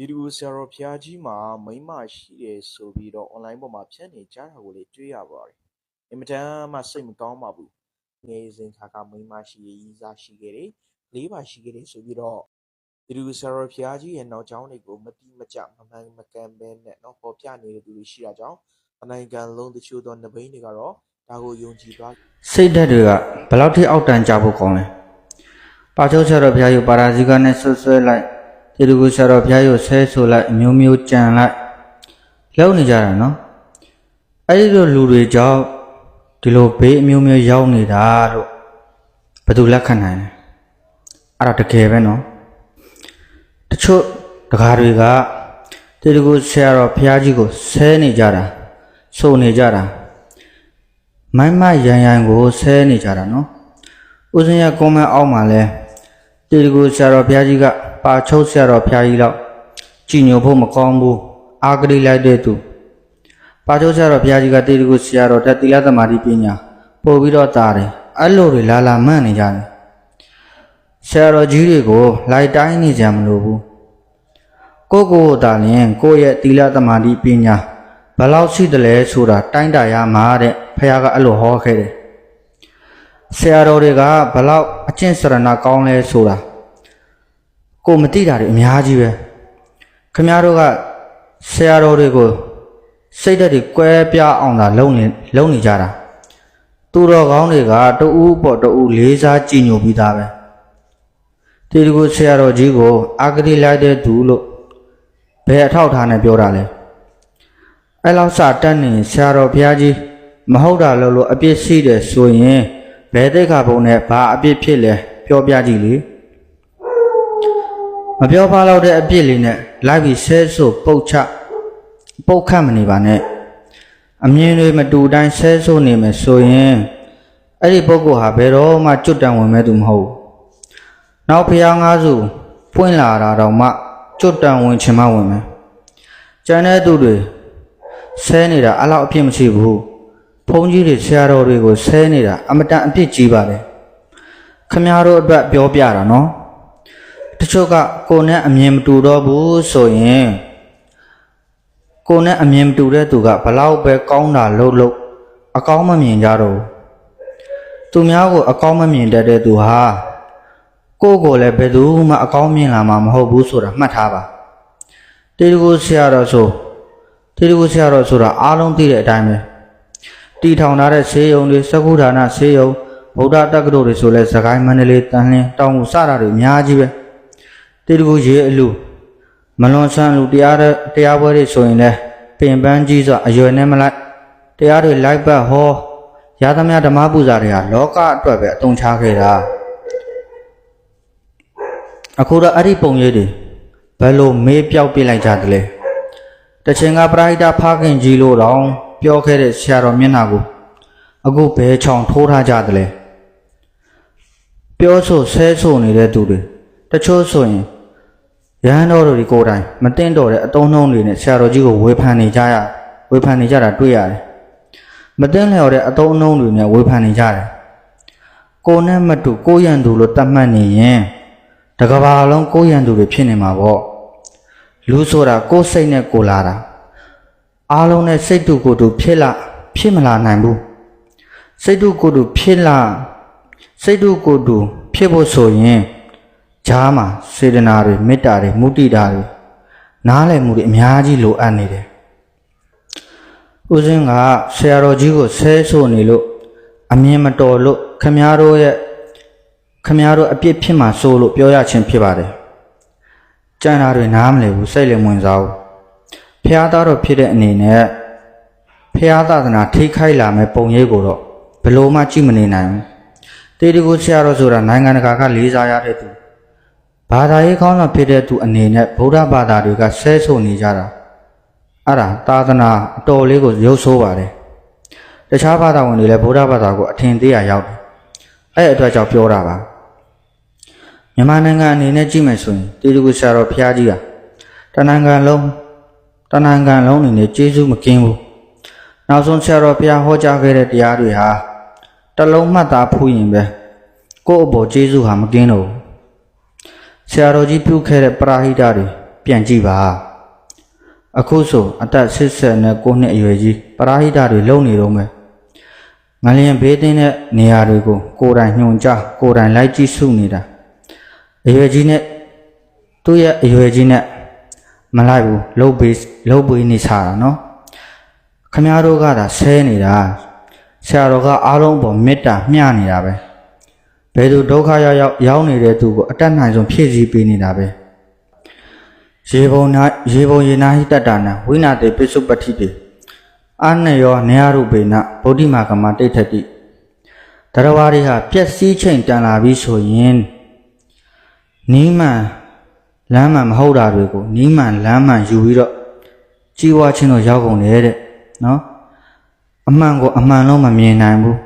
ဒီတကူဆရာတော်ဘုရားကြီးမှာမိန်းမရှိတယ်ဆိုပြီးတော့ online ပေါ်မှာဖြန့်နေကြတာကိုလေတွေ့ရပါတယ်။အင်မတန်မှစိတ်မကောင်းပါဘူး။ငယ်စဉ်ခါကမိန်းမရှိရေးရီးစားရှိခဲ့တယ်။လေးပါရှိခဲ့တယ်ဆိုပြီးတော့ဒီတကူဆရာတော်ဘုရားကြီးရဲ့နောက်ကျောင်းတွေကိုမတိမကျမမှန်မကန်ပဲနဲ့နော်ပေါ်ပြနေတဲ့သူတွေရှိတာကြောင့်အနိုင်ကန်လုံးတချို့သောနဘိန်းတွေကတော့ဒါကိုယုံကြည်သွားစိတ်ဓာတ်တွေကဘယ်လောက်ထိအောက်တန်းကြဖို့ကောင်းလဲပါချုပ်ဆရာတော်ဘုရားယူပါရာဇိကနဲ့ဆွဆွဲလိုက် တေတကူဆရာတော်ဘုရားယူဆဲဆိုလိုက်အမျိုးမျိုးကြံလိုက်လောက်နေကြတာနော်အဲ့ဒီလိုလူတွေကြောင့်ဒီလိုဘေးအမျိုးမျိုးရောက်နေတာလို့ဘယ်သူလက်ခံနိုင်လဲအဲ့ဒါတကယ်ပဲနော်တချို့တကားတွေကတေတကူဆရာတော်ဘုရားကြီးကိုဆဲနေကြတာဆိုနေကြတာမိုင်းမရန်ရန်ကိုဆဲနေကြတာနော်ဦးစင်းရကွန်မန့်အောက်မှာလဲတေတကူဆရာတော်ဘုရားကြီးက ပါချုပ်ဆရာတော်ဖျားကြီးတော့ကြည်ညိုဖို့မကောင်းဘူးအာဂရိလိုက်တဲ့သူပါချုပ်ဆရာတော်ဘုရားကြီးကတေတကုဆရာတော်တက်သီလသမာဓိပညာပို့ပြီးတော့တာတယ်အဲ့လိုတွေလာလာမှန့်နေကြတယ်ဆရာတော်ကြီးတွေကိုလိုက်တိုင်းနေကြမလို့ဘူးကိုကိုတာလည်းကိုရဲ့သီလသမာဓိပညာဘလောက်ရှိတယ်လဲဆိုတာတိုင်းတရမှာတဲ့ဘုရားကအဲ့လိုဟောခဲ့တယ်ဆရာတော်တွေကဘလောက်အကျင့်စရဏကောင်းလဲဆိုတာ ကိုမသိတာတွေအများကြီးပဲခင်ဗျားတို့ကဆရာတော်တွေကိုစိတ်ဓာတ်တွေကွဲပြားအောင်သာလုပ်နေလုပ်နေကြတာသူတော်ကောင်းတွေကတူဦးပေါ်တူဦးလေးစားကြည်ညိုပြီးသားပဲဒီတကူဆရာတော်ကြီးကိုအာဂတိလိုက်တဲ့သူလို့ဘယ်အထောက်ထားနဲ့ပြောတာလဲအဲ့လောက်စတက်နေဆရာတော်ဘုရားကြီးမဟုတ်တာလို့လို့အပြစ်ရှိတယ်ဆိုရင်ဘယ်တိတ်ခါဘုံနဲ့ဘာအပြစ်ဖြစ်လဲပြောပြကြည့်လေ မပြောပါတော့တဲ့အပြစ်လေးနဲ့လိုက်ပြီးဆဲဆိုပုတ်ချပုတ်ခတ်မနေပါနဲ့အမြင်တွေမတူတိုင်းဆဲဆိုနေမယ်ဆိုရင်အဲ့ဒီပုဂ္ဂိုလ်ဟာဘယ်တော့မှကျွတ်တန်ဝင်မဲ့သူမဟုတ်ဘူးနောက်ဖျားငါးစုပွင့်လာတာတော့မှကျွတ်တန်ဝင်ချင်မှဝင်မယ်ကျန်တဲ့သူတွေဆဲနေတာအလောက်အပြစ်မရှိဘူးဘုန်းကြီးတွေဆရာတော်တွေကိုဆဲနေတာအမတန်အပြစ်ကြီးပါတယ်ခမည်းတော်အတွက်ပြောပြတာနော် တချို့ကကိုယ်နဲ့အမြင်မတူတော့ဘူးဆိုရင်ကိုယ်နဲ့အမြင်မတူတဲ့သူကဘလောက်ပဲကောင်းတာလုပ်လို့အကောင်းမမြင်ကြတော့ဘူးသူများကိုအကောင်းမမြင်တတ်တဲ့သူဟာကိုယ့်ကိုယ်လည်းဘယ်သူမှအကောင်းမြင်လာမှာမဟုတ်ဘူးဆိုတာမှတ်ထားပါတေတကူဆရာတော်ဆိုဒီလိုဆရာတော်ဆိုတာအားလုံးသိတဲ့အတိုင်းပဲတီထောင်ထားတဲ့ဆေးရုံတွေစကုဒါနဆေးရုံဗုဒ္ဓတက္ကသိုလ်တွေဆိုလဲစကိုင်းမန္တလေးတန်လင်းတောင်ငူစတာတွေအများကြီးပဲ ဒီလိုရေအလူမလွန်ဆန်းလူတရားတဲ့တရားပွဲတွေဆိုရင်လဲပင်ပန်းကြီးစွာအရွယ်နဲ့မလိုက်တရားတွေလိုက်ပတ်ဟောရသမျှဓမ္မပူဇာတွေဟာလောကအတွက်ပဲအသုံးချခဲ့တာအခုတော့အဲ့ဒီပုံရိပ်တွေဘယ်လိုမေးပြောက်ပြလိုက်ကြသလဲတချင်ကပရိဒဖခင်ကြီးလို့တော့ပြောခဲ့တဲ့ဆရာတော်မျက်နှာကိုအခုဘယ်ချောင်ထိုးထားကြသလဲပြောဆိုဆဲဆိုနေတဲ့သူတွေတချို့ဆိုရင် ရဟန်းတော်တို့ဒီကိုယ်တိုင်မတင်တော်တဲ့အတုံးနှုံးတွေနဲ့ဆရာတော်ကြီးကိုဝေဖန်နေကြရဝေဖန်နေကြတာတွေ့ရတယ်မတင်လျော်တဲ့အတုံးနှုံးတွေနဲ့ဝေဖန်နေကြတယ်ကိုယ်နဲ့မတူကိုယ်ရန်သူလို့တတ်မှတ်နေရင်တကဘာလုံးကိုယ်ရန်သူတွေဖြစ်နေမှာပေါ့လူဆိုတာကိုယ်စိတ်နဲ့ကိုယ်လာတာအားလုံးနဲ့စိတ်တူကိုယ်တူဖြစ်လာဖြစ်မလာနိုင်ဘူးစိတ်တူကိုယ်တူဖြစ်လာစိတ်တူကိုယ်တူဖြစ်ဖို့ဆိုရင် ဈာမှာစေတနာတွေမေတ္တာတွေမုဒိတာတွေနားလည်မှုတွေအများကြီးလိုအပ်နေတယ်ဦးစင်းကဆရာတော်ကြီးကိုဆဲဆိုနေလို့အမြင်မတော်လို့ခမည်းတော်ရဲ့ခမည်းတော်အပြစ်ဖြစ်မှာစိုးလို့ပြောရခြင်းဖြစ်ပါတယ်ကြံတာတွေနားမလည်ဘူးစိတ်လည်းဝင်စားဘူးဖះသားတော့ဖြစ်တဲ့အနေနဲ့ဖះသာသနာထိခိုက်လာမဲ့ပုံရိပ်ကိုတော့ဘယ်လို့မှကြည့်မနေနိုင်ဘူးတေဒီကိုဆရာတော်ဆိုတာနိုင်ငံတကာကလေးစားရတဲ့သူ ဘာသာရေးကောင်းဆောင်ဖြစ်တဲ့သူအနေနဲ့ဗုဒ္ဓဘာသာတွေကဆဲဆိုနေကြတာအဲ့ဒါသာသနာအတော်လေးကိုရုပ်ဆိုးပါတယ်တခြားဘာသာဝင်တွေလည်းဗုဒ္ဓဘာသာကိုအထင်သေးရရောက်တယ်အဲ့အတွက်ကြောင့်ပြောတာပါမြန်မာနိုင်ငံအနေနဲ့ကြည့်မယ်ဆိုရင်တေလူကူဆရာတော်ဘုရားကြီးကတနင်္ဂနွေလုံးတနင်္ဂနွေလုံးအနေနဲ့ကျေးဇူးမကင်းဘူးနောက်ဆုံးဆရာတော်ဘုရားဟောကြားခဲ့တဲ့တရားတွေဟာတစ်လုံးမှတ်သားဖူးရင်ပဲကိုယ့်အပေါ်ကျေးဇူးဟာမကင်းတော့ဘူး ဆရာတော်ကြီးပြုခဲ့တဲ့ပရာဟိတတွေပြန်ကြည့်ပါအခုဆိုအသက်89နှစ်အရွယ်ကြီးပရာဟိတတွေလုံနေတော့မယ်ငလျင်ဘေးတင်းတဲ့နေရာတွေကိုကိုယ်တိုင်ညွှန်ကြားကိုယ်တိုင်လိုက်ကြည့်စုနေတာအရွယ်ကြီးနဲ့သူ့ရဲ့အရွယ်ကြီးနဲ့မလိုက်ဘူးလှုပ်ပေးလှုပ်ပေးနေစားတာနော်ခမည်းတော်ကသာဆဲနေတာဆရာတော်ကအားလုံးပေါ်မေတ္တာမျှနေတာပဲ ဘယ်သူဒုက္ခရောက်ရောက်ရောက်နေတဲ့သူကိုအတတ်နိုင်ဆုံးဖြည့်ဆည်းပေးနေတာပဲရေပုံနာရေပုံရေနာဟိတတ္တနာဝိနာတေပိစုပ္ပတ္တိတေအာနယောနေယရုပေနဗုဒ္ဓမာကမတိဋ္ဌတိတရဝါတွေဟာပျက်စီးချိန်တန်လာပြီဆိုရင်နီးမှန်လမ်းမှန်မဟုတ်တာတွေကိုနီးမှန်လမ်းမှန်ယူပြီးတော့ကြီးဝါချင်းတော့ရောက်ကုန်တယ်တဲ့နော်အမှန်ကိုအမှန်လုံးမမြင်နိုင်ဘူး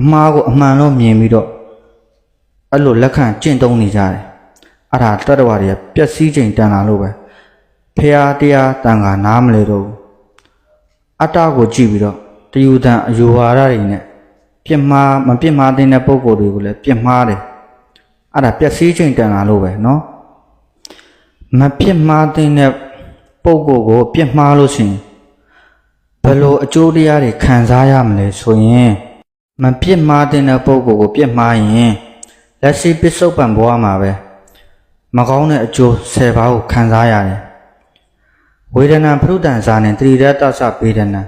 အမှားကိုအမှန်လုံးမြင်ပြီးတော့ အဲ့လိုလက်ခံကျင့်သုံးနေကြတယ်အဲ့ဒါတတ္တဝါတွေကပျက်စီးချိန်တန်လာလို့ပဲဖះတရားတန်ခါနားမလဲတော့ဘူးအတ္တကိုကြည့်ပြီးတော့တယူတန်အယူဝါဒတွေနဲ့ပြစ်မှားမပြစ်မှားတဲ့ပုံကိုယ်တွေကိုလည်းပြစ်မှားတယ်အဲ့ဒါပျက်စီးချိန်တန်လာလို့ပဲเนาะမပြစ်မှားတဲ့ပုံကိုယ်ကိုပြစ်မှားလို့ရှိရင်ဘယ်လိုအကျိုးတရားတွေခံစားရမလဲဆိုရင်မပြစ်မှားတဲ့ပုံကိုယ်ကိုပြစ်မှားရင် လက်ရှိပစ္စုပန်ဘဝမှာပဲမကောင်းတဲ့အကျိုး၁၀ပါးကိုခံစားရတယ်ဝေဒနာဖရုဒ္ဒန်ဇာနဲ့တတိရတ္တသပေဒနာ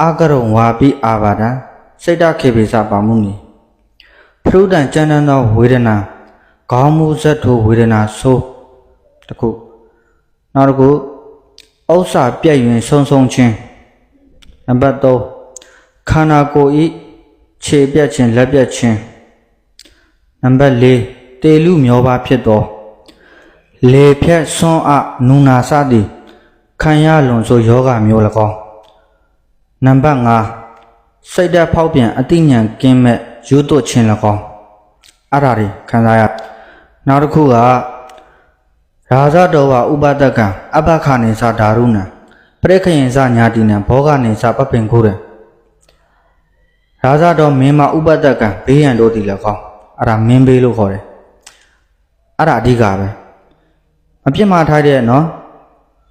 အာကရုံဝါပိအာဘာဒံစိတ်တခေပိစပါမှုနီဖရုဒ္ဒန်ကျမ်းတမ်းသောဝေဒနာခေါင်းမူဇတ်ထိုဝေဒနာဆိုးတစ်ခုနောက်တစ်ခုဥစ္စာပြည့်ရင်ဆုံးဆုံးချင်းနံပါတ်3ခန္ဓာကိုယ်ဤခြေပြတ်ခြင်းလက်ပြတ်ခြင်း နံပါတ်၄တေလူမျောပါဖြစ်သောလေဖြတ်ဆွမ်းအနုနာစသည်ခံရလွန်ဆိုယောဂမျိုး၎င်းနံပါတ်5စိတ်ဓာတ်ဖောက်ပြန်အတိညာဉ်ကင်းမဲ့ယူသွခြင်း၎င်းအဲ့ဒါတွေခံစားရနောက်တစ်ခုကရာဇတော်ဝဥပဒကံအဘခနေသဓာရုဏံပရိခယင်စညာတိနံဘောဂနေသပပင်ကိုရံရာဇတော်မင်းမဥပဒကံဘေးရန်တို့တည်လည်းကောင်း အဲ့ဒါမင်းဘေးလို့ခေါ်တယ်အဲ့ဒါအဓိကပဲမပြစ်မှားထားတဲ့နော်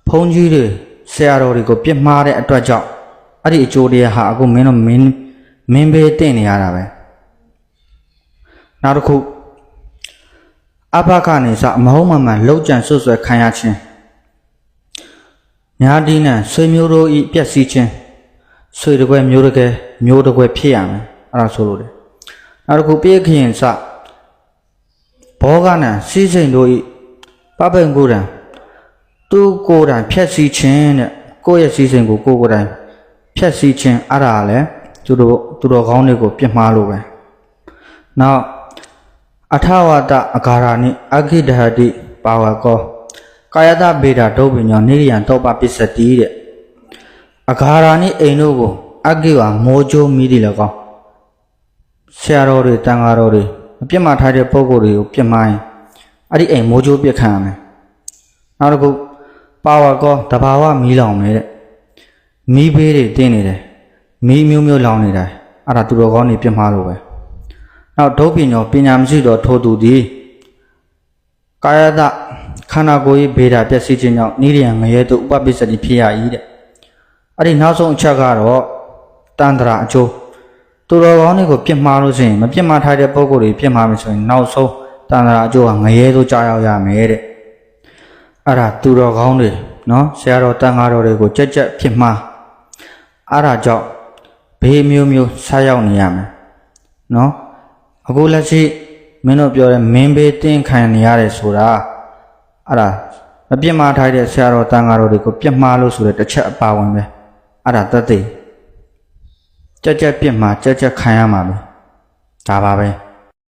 ဘုန်းကြီးတွေဆရာတော်တွေကိုပြစ်မှားတဲ့အတွက်ကြောင့်အဲ့ဒီအကျိုးတရားဟာအခုမင်းတို့မင်းမင်းဘေးတင့်နေရတာပဲနောက်တစ်ခုအဘကနေစအမဟုတ်မမှန်လောက်ကြံဆွဆွဲခံရခြင်းညာဒီနံဆွေမျိုးတို့ဤပျက်စီးခြင်းဆွေတကွယ်မျိုးတကွယ်မျိုးတကွယ်ဖြစ်ရမယ်အဲ့ဒါဆိုလို့တယ် နောက်တစ်ခုပြေခရင်စဘောကနံစီးစိန်တို့ဤပပင်ကိုယ်တံသူကိုယ်တိုင်ဖြက်စီးခြင်းတဲ့ကိုယ့်ရဲ့စီးစိန်ကိုကိုယ်ကိုယ်တိုင်ဖြက်စီးခြင်းအဲ့ဒါလည်းသူတို့သူတော်ကောင်းတွေကိုပြစ်မှားလို့ပဲနောက်အထဝတအဂါရနိအခိဒဟတိပါဝကောကာယတဗေဒဒုဗ္ဗညောနိရိယံတောပပစ္စတိတဲ့အဂါရာနိအိမ်တို့ကိုအကိဝမောချိုးမိတယ်လည်းကောင်း ဆရာတော်တွေတန်ဃာတော်တွေမပြစ်မှားထားတဲ့ပုံကိုယ်တွေကိုပြစ်မှားရင်အဲ့ဒီအိမ်မောချိုးပြစ်ခံရမယ်နောက်တစ်ခုပါဝါကောတဘာဝမီးလောင်နေတဲ့မီးဘေးတွေတင်းနေတယ်မီးမျိုးမျိုးလောင်နေတယ်အဲ့ဒါသူတော်ကောင်းတွေပြစ်မှားလို့ပဲနောက်ဒုပညောပညာမရှိတော်ထိုသူသည်ကာယတခန္ဓာကိုယ်၏ဗေဒပျက်စီးခြင်းကြောင့်နိရိယံငရဲသို့ဥပပစ္စတိဖြစ်ရ၏တဲ့အဲ့ဒီနောက်ဆုံးအချက်ကတော့တန်ត្រာအကျိုး သူတော်ကောင်းတွေကိုပြစ်မှားလို့ဆိုရင်မပြစ်မှားထားတဲ့ပုံကိုယ်တွေပြစ်မှားမယ်ဆိုရင်နောက်ဆုံးတန်ត្រာအကျိုးကငရဲသို့ကြာရောက်ရမယ်တဲ့အဲ့ဒါသူတော်ကောင်းတွေနော်ဆရာတော်တန်ဃာတော်တွေကိုကြက်ကြက်ပြစ်မှားအဲ့ဒါကြောင့်ဘေးမျိုးမျိုးဆက်ရောက်နေရမယ်နော်အခုလက်ရှိမင်းတို့ပြောတဲ့မင်းဘေးတင်းခံနေရတယ်ဆိုတာအဲ့ဒါမပြစ်မှားထားတဲ့ဆရာတော်တန်ဃာတော်တွေကိုပြစ်မှားလို့ဆိုတဲ့တစ်ချက်အပါဝင်ပဲအဲ့ဒါတသက် ကြက်ကြက်ပြစ်မှာကြက်ကြက်ခံရမှာပဲဒါပါပဲ